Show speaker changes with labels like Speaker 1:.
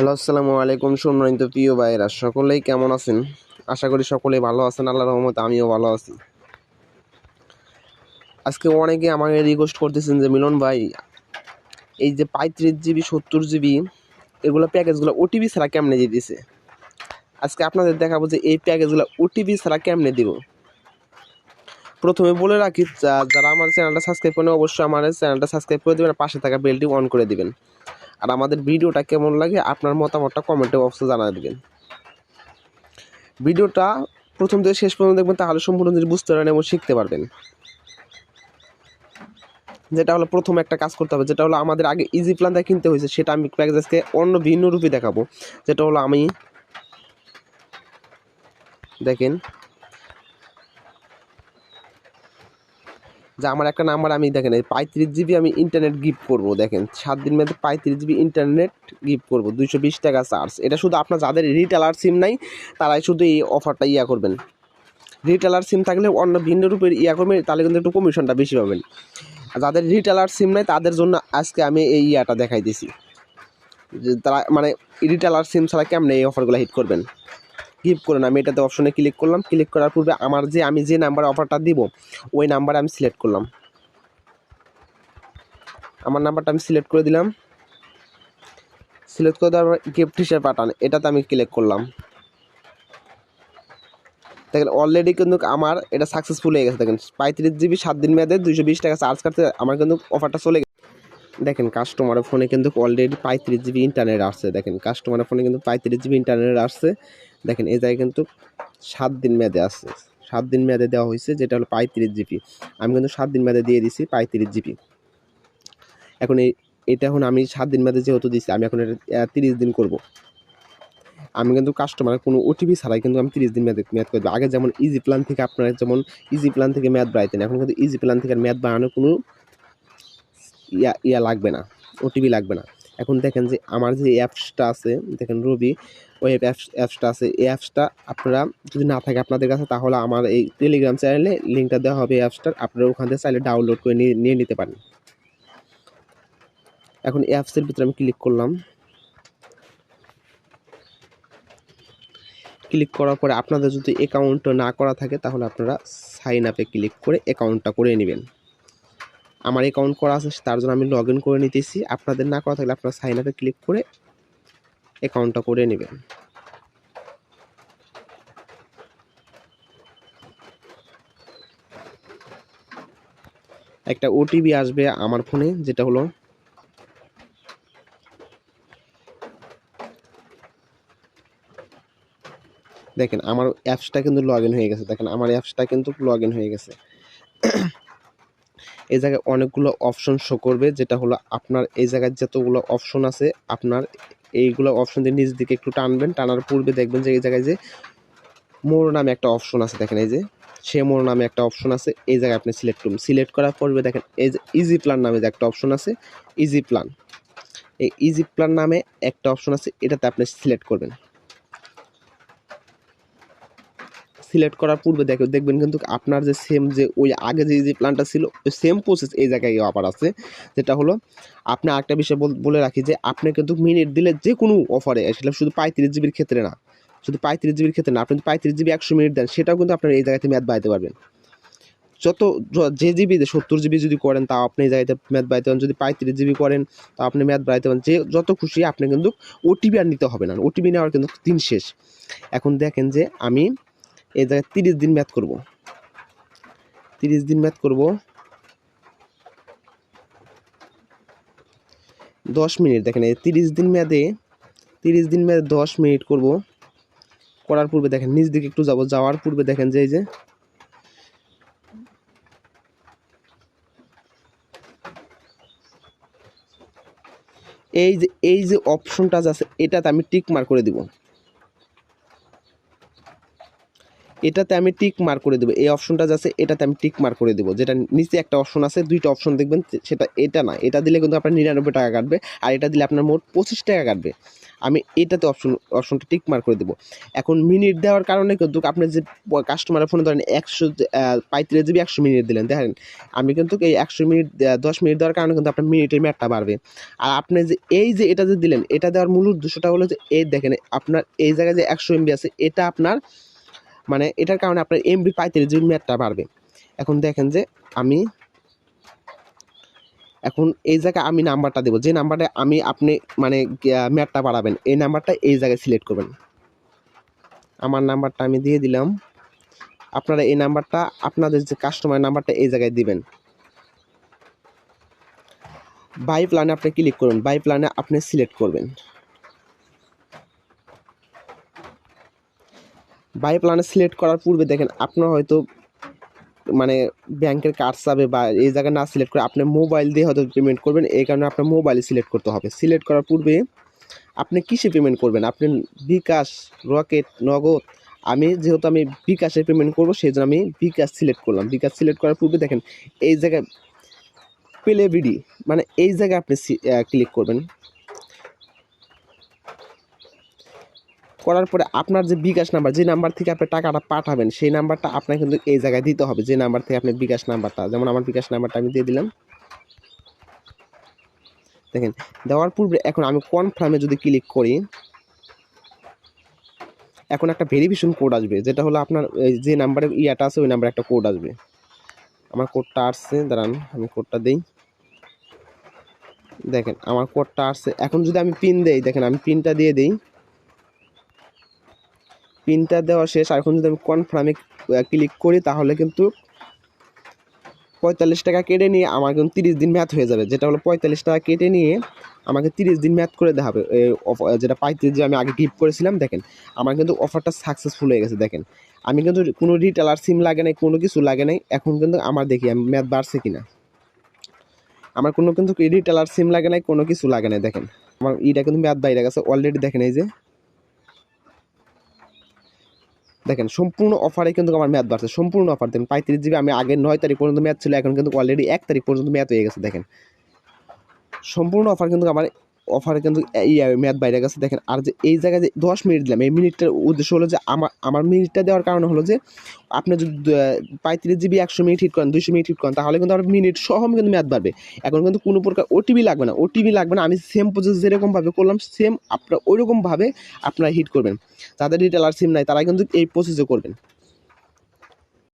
Speaker 1: Hello, আসসালামু আলাইকুম সম্মানিত প্রিয় ভাইয়েরা, সকলেই কেমন আছেন? আশা করি সকলেই ভালো আছেন আল্লাহ রহমত আমিও ভালো আছি। আজকে অনেকে আমাকে রিকোয়েস্ট করতেছেন যে, মিলন ভাই, এই যে পঁয়ত্রিশ জিবি, সত্তর জিবি, এগুলো প্যাকেজগুলো ওটিপি ছাড়া কেমনে দিয়ে দিতেছে? আজকে আপনাদের দেখাবো যে এই প্যাকেজগুলো ওটিপি ছাড়া কেমনে দিব। প্রথমে বলে রাখি যারা আমার চ্যানেলটা সাবস্ক্রাইব করেন অবশ্যই আমার চ্যানেলটা সাবস্ক্রাইব করে দেবেন পাশে থাকা বেলটি অন করে দিবেন। আর আমাদের ভিডিওটা কেমন লাগে আপনার মতামতটা কমেন্টে বক্সে জানিয়ে দেবেন। ভিডিওটা প্রথম থেকে শেষ পর্যন্ত দেখবেন, তাহলে সম্পূর্ণ জিনিস বুঝতে পারবেন এবং শিখতে পারবেন। যেটা হলো প্রথম একটা কাজ করতে হবে, যেটা হলো আমাদের আগে ইজি প্ল্যানটা কিনতে হয়েছে, সেটা আমি প্যাকেজকে অন্য ভিন্ন রূপে দেখাবো। যেটা হলো আমি দেখেন যে আমার একটা নাম্বার, আমি দেখেন এই পঁয়ত্রিশ জিবি আমি ইন্টারনেট গিফট করব, দেখেন। সাত দিন মধ্যে পঁয়ত্রিশ জিবি ইন্টারনেট গিফট করব, দুইশো বিশ টাকা চার্জ এটা শুধু আপনার যাদের রিটেলার সিম নাই, তারাই শুধু এই অফারটা ইয়া করবেন। রিটেলার সিম থাকলে অন্য ভিন্ন রূপের ইয়া করবেন, তাহলে কিন্তু একটু কমিশনটা বেশি পাবেন। যাদের রিটেলার সিম নাই, তাদের জন্য আজকে আমি এই ইয়াটা দেখাই দিছি তারা মানে রিটেলার সিম ছাড়া কেমনে এই অফারগুলো হিট করবেন? গিফট করুন। আমি এটাতে অপশনে ক্লিক করলাম। ক্লিক করার পূর্বে আমার যে, আমি যে নাম্বারে অফারটা দিব, ওই নাম্বারে আমি সিলেক্ট করলাম। আমার নাম্বারটা আমি সিলেক্ট করে দিলাম। সিলেক্ট করে দেওয়ার গিফট হিসেবে পাঠান এটাতে আমি ক্লিক করলাম। দেখেন অলরেডি কিন্তু আমার এটা সাকসেসফুল হয়ে গেছে। দেখেন, পঁয়ত্রিশ জিবি সাত দিন মেয়াদে দুইশো বিশ টাকা চার্জ কাটতে আমার কিন্তু অফারটা চলে গেছে। দেখেন কাস্টমারের ফোনে কিন্তু অলরেডি পঁয়ত্রিশ জিবি ইন্টারনেট আসছে। দেখেন কাস্টমারের ফোনে কিন্তু পঁয়ত্রিশ জিবি ইন্টারনেট আসছে। দেখেন, এই জায়গায় কিন্তু সাত দিন মেয়াদে আসছে সাত দিন মেয়াদে দেওয়া হয়েছে, যেটা হলো পঁয়ত্রিশ জিবি। আমি কিন্তু সাত দিন মেয়াদে দিয়ে দিছি পঁয়ত্রিশ জিবি। এখন এই, এটা এখন আমি সাত দিন মেয়াদে যেহেতু দিছি, আমি এখন এটা তিরিশ দিন করব। আমি কিন্তু কাস্টমারের কোনো ওটিপি ছাড়াই কিন্তু আমি তিরিশ দিন মেয়াদ মেয়াদ করব। আগে যেমন ইজি প্ল্যান থেকে আপনারা যেমন ইজি প্ল্যান থেকে মেয়াদ বাড়াইতেন, এখন কিন্তু ইজি প্ল্যান থেকে মেয়াদ বাড়ানোর কোনো ইয়া ইয়া লাগবে না ওটিপি লাগবে না। এখন দেখেন যে আমার যে অ্যাপসটা আছে, দেখেন রবি ওই অ্যাপস অ্যাপসটা আছে, এই অ্যাপসটা আপনারা যদি না থাকে আপনাদের কাছে, তাহলে আমার এই টেলিগ্রাম চ্যানেলে লিঙ্কটা দেওয়া হবে এই অ্যাপসটার আপনারা ওখান থেকে চাইলে ডাউনলোড করে নিয়ে নিয়ে নিতে পারেন। এখন অ্যাপসের ভিতরে আমি ক্লিক করলাম। ক্লিক করার পরে আপনাদের যদি অ্যাকাউন্ট না করা থাকে, তাহলে আপনারা সাইন আপে ক্লিক করে অ্যাকাউন্টটা করে নেবেন। আমার অ্যাকাউন্ট করা আছে, তার জন্য আমি লগ ইন করে নিতেছি। আপনাদের না করা থাকলে আপনারা সাইন আপে ক্লিক করে অ্যাকাউন্টটা করে নেবেন। একটা ওটিপি আসবে আমার ফোনে যেটা হলো দেখেন, আমার অ্যাপসটা কিন্তু লগ হয়ে গেছে। দেখেন, আমার অ্যাপসটা কিন্তু লগ হয়ে গেছে। এই জায়গায় অনেকগুলো অপশন শো করবে, যেটা হলো আপনার এই জায়গায় যতগুলো অপশন আছে, আপনার এইগুলো অপশন দিয়ে নিচ দিকে একটু টানবেন, টানার পূর্বে দেখবেন যে এই জায়গায় যে মোর নামে একটা অপশন আছে, দেখেন এই যে, সে মোর নামে একটা অপশন আছে, এই জায়গায় আপনি সিলেক্ট করুন। সিলেক্ট করার পূর্বে দেখেন এই যে ইজি প্ল্যান নামে যে একটা অপশন আছে ইজি প্ল্যান এই ইজি প্ল্যান নামে একটা অপশন আছে, এটাতে আপনি সিলেক্ট করবেন। সিলেক্ট করার পূর্বে দেখ দেখবেন কিন্তু আপনার যে সেম যে ওই আগে যে যে প্ল্যানটা ছিল, ওই সেম প্রসেস এই জায়গায় অফার আছে। যেটা হলো, আপনি একটা বিষয় বল- রাখি যে, আপনি কিন্তু মিনিট দিলে যে কোনো অফারে সেটা শুধু পঁয়ত্রিশ জিবির ক্ষেত্রে না, শুধু পঁয়ত্রিশ জিবির ক্ষেত্রে না, আপনি যদি পঁয়ত্রিশ জিবি একশো মিনিট দেন, সেটাও কিন্তু আপনার এই জায়গাতে ম্যাথ বাড়াতে পারবেন। যত যে জিবি সত্তর জিবি যদি করেন, তাও আপনি এই জায়গাতে ম্যাথ বাড়াইতে পারেন। যদি পঁয়ত্রিশ জিবি করেন তা আপনি ম্যাথ বাড়াইতে পারেন। যে যত খুশি আপনি কিন্তু ওটিপি আর নিতে হবে না। ওটিপি নেওয়ার কিন্তু দিন শেষ। এখন দেখেন যে, আমি এই জায়গায় তিরিশ দিন ম্যাথ করব। তিরিশ দিন ম্যাথ করব। দশ মিনিট, দেখেন এই তিরিশ দিন মেয়াদে তিরিশ দিন মেয়াদে দশ মিনিট করব। করার পূর্বে দেখেন নিজ দিকে একটু যাব, যাওয়ার পূর্বে দেখেন যে, এই যে এই যে এই যে অপশনটা আছে, এটাতে আমি টিক মার করে দিব। এটাতে আমি টিক মার্ক করে দেবো। এই অপশনটা যাচ্ছে এটাতে আমি টিক মার্ক করে দেবো। যেটা নিচে একটা অপশন আছে, দুইটা অপশন দেখবেন সেটা এটা না। এটা দিলে কিন্তু আপনার নিরানব্বই টাকা কাটবে, আর এটা দিলে আপনার মোট পঁচিশ টাকা কাটবে। আমি এটাতে অপশন অপশনটা টিক মার্ক করে দেবো। এখন মিনিট দেওয়ার কারণে কিন্তু আপনি যে কাস্টমারের ফোনে ধরেন একশো পঁয়ত্রিশ জিবি একশো মিনিট দিলেন, দেখেন। আমি কিন্তু এই একশো মিনিট দশ মিনিট দেওয়ার কারণে কিন্তু আপনার মিনিটের ম্যাটটা বাড়বে। আর আপনি যে এই যে এটা যে দিলেন, এটা দেওয়ার মূল উদ্দেশ্যটা হলো যে, এই দেখেন, আপনার এই জায়গায় যে একশো এমবি আছে, এটা আপনার মানে এটার কারণে আপনার এমবি পঁয়ত্রিশ জিবি ম্যাটটা বাড়বে। এখন দেখেন যে আমি এখন এই জায়গায় আমি নাম্বারটা দেবো। যে নাম্বারটা আমি আপনি মানে ম্যাটটা বাড়াবেন, এই নাম্বারটা এই জায়গায় সিলেক্ট করবেন। আমার নাম্বারটা আমি দিয়ে দিলাম। আপনারা এই নাম্বারটা, আপনাদের যে কাস্টমার নাম্বারটা এই জায়গায় দিবেন। বাই প্ল্যানে আপনি ক্লিক করুন। বাই প্ল্যানে আপনি সিলেক্ট করবেন। বাই প্ল্যানে সিলেক্ট করার পূর্বে দেখেন আপনার হয়তো মানে ব্যাংকের কার্ড চাবে বা এই জায়গায় না সিলেক্ট করে আপনি মোবাইল দিয়ে হয়তো পেমেন্ট করবেন, এই কারণে আপনার মোবাইলে সিলেক্ট করতে হবে। সিলেক্ট করার পূর্বে আপনি কিসে পেমেন্ট করবেন? আপনি বিকাশ, রকেট, নগদ, আমি যেহেতু আমি বিকাশে পেমেন্ট করব সেই জন্য আমি বিকাশ সিলেক্ট করলাম। বিকাশ সিলেক্ট করার পূর্বে দেখেন এই জায়গায় পেলে বিডি মানে এই জায়গায় আপনি ক্লিক করবেন। করার পরে আপনার যে বিকাশ নাম্বার, যে নাম্বার থেকে আপনি টাকাটা পাঠাবেন, সেই নাম্বারটা আপনার কিন্তু এই জায়গায় দিতে হবে, যে নাম্বার থেকে আপনি বিকাশ নাম্বারটা। যেমন আমার বিকাশ নাম্বারটা আমি দিয়ে দিলাম। দেখেন, দেওয়ার পূর্বে এখন আমি কনফার্মে যদি ক্লিক করি, এখন একটা ভেরিফিকেশন কোড আসবে, যেটা হলো আপনার যে নাম্বারে ইয়াটা আছে, ওই নাম্বারে একটা কোড আসবে। আমার কোডটা আসছে, দাঁড়ান, আমি কোডটা দিই। দেখেন, আমার কোডটা আসছে। এখন যদি আমি পিন দেই, দেখেন, আমি পিনটা দিয়ে দিই। পিনটা দেওয়া শেষ। এখন যদি আমি কনফার্মে ক্লিক করি, তাহলে কিন্তু পঁয়তাল্লিশ টাকা কেটে নিয়ে আমার কিন্তু তিরিশ দিন ম্যাথ হয়ে যাবে। যেটা হলো পঁয়তাল্লিশ টাকা কেটে নিয়ে আমাকে তিরিশ দিন ম্যাথ করে দেওয়া হবে। যেটা পাইতে যে আমি আগে গিফট করেছিলাম, দেখেন, আমার কিন্তু অফারটা সাকসেসফুল হয়ে গেছে, দেখেন। আমি কিন্তু কোনো রিটেলার সিম লাগে নাই, কোনো কিছু লাগে নাই। এখন কিন্তু আমার দেখি আমি ম্যাথ বাড়ছে কিনা। আমার কোনো কিন্তু রিটেলার সিম লাগে নাই, কোনো কিছু লাগে নাই, দেখেন। আমার ইটা কিন্তু ম্যাথ বাইরে গেছে অলরেডি দেখেন এই যে। দেখেন, সম্পূর্ণ অফারে কিন্তু আমার ম্যাথ বাড়ছে। সম্পূর্ণ অফার দেন পঁয়ত্রিশ জিবি আমি আগে নয় তারিখ পর্যন্ত ম্যাথ ছিল, এখন কিন্তু অলরেডি এক তারিখ পর্যন্ত ম্যাথ হয়ে গেছে, দেখেন। সম্পূর্ণ অফার কিন্তু আমার অফারে কিন্তু ম্যাথ বাইরে গেছে। দেখেন, আর যে এই জায়গায় যে দশ মিনিট দিলাম, এই মিনিটটার উদ্দেশ্য হলো যে আমার আমার মিনিটটা দেওয়ার কারণ হলো যে, আপনি যদি পঁয়ত্রিশ জিবি, একশো মিনিট হিট করেন, দুইশো মিনিট হিট করেন, তাহলে কিন্তু আমার মিনিট সহ কিন্তু ম্যাথ বাড়বে। এখন কিন্তু কোনো প্রকার ওটিপি লাগবে না। ওটিপি লাগবে না। আমি সেম প্রসেস যেরকমভাবে করলাম সেম আপনার ওইরকমভাবে আপনারা হিট করবেন। যাদের রিটেলার সিম নাই তারা কিন্তু এই প্রসেসে করবেন।